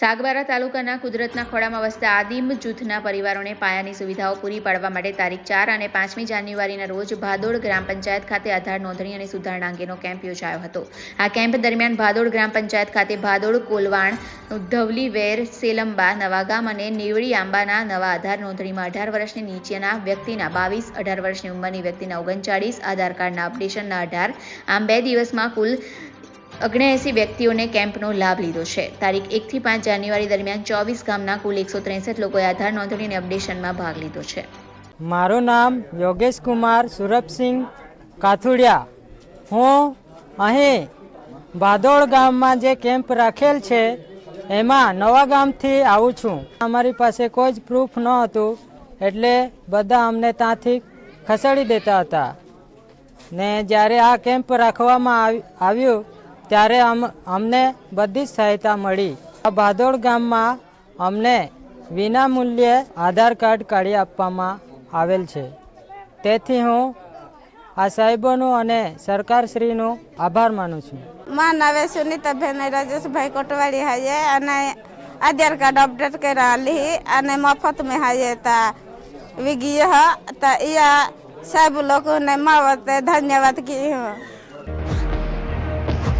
સાગબારા તાલુકાના કુદરતના ખોળામાં વસતા આદિમ જૂથના પરિવારોને પાયાની સુવિધાઓ પૂરી પાડવા માટે તારીખ ચાર અને પાંચમી જાન્યુઆરીના રોજ ભાદોડ ગ્રામ પંચાયત ખાતે આધાર નોંધણી અને સુધારણા અંગેનો કેમ્પ યોજાયો હતો. આ કેમ્પ દરમિયાન ભાદોડ ગ્રામ પંચાયત ખાતે ભાદોડ, કોલવાણ, ધવલી, વેર, સેલંબા, નવાગામ અને નીવડી, આંબાના નવા આધાર નોંધણીમાં અઢાર વર્ષની નીચેના વ્યક્તિના બાવીસ, અઢાર વર્ષની ઉંમરની વ્યક્તિના ઓગણચાળીસ, આધાર કાર્ડના અપડેશનના અઢાર, આમ બે દિવસમાં કુલ ઓગણએંસી વ્યક્તિઓને કેમ્પનો લાભ લીધો છે. તારીખ એકથી પાંચ જાન્યુઆરી દરમિયાન ચોવીસ ગામના કુલ એકસો ત્રેસઠ લોકોએ આધાર નોંધણી અને અપડેશનમાં ભાગ લીધો છે. મારું નામ યોગેશ કુમાર સુરભસિંહ કાથુડિયા. હું અહીં ભાદોળ ગામમાં જે કેમ્પ રાખેલ છે, એમાં નવા ગામથી આવું છું. અમારી પાસે કોઈ જ પ્રૂફ ન હતું, એટલે બધા અમને ત્યાંથી ખસેડી દેતા હતા. ને જ્યારે આ કેમ્પ રાખવામાં આવ- આવ્યું ત્યારે અમ, અમને બધી જ સહાયતા મળી. આ ભાદોડ ગામમાં અમને વિના મૂલ્યે આધાર કાર્ડ કાઢી આપવામાં આવેલ છે. તેથી હું આ સાહેબોનું અને સરકારશ્રીનો આભાર માનું છું. માં નાવે સુનીતાબેન રાજેશભાઈ કોટવાડી હાજે અને આધાર કાર્ડ અપડેટ કર્યા લી અને મફત મેં હાજે તા વિગી હ તા યા સાહેબ લોકોને માવતે ધન્યવાદ કી હું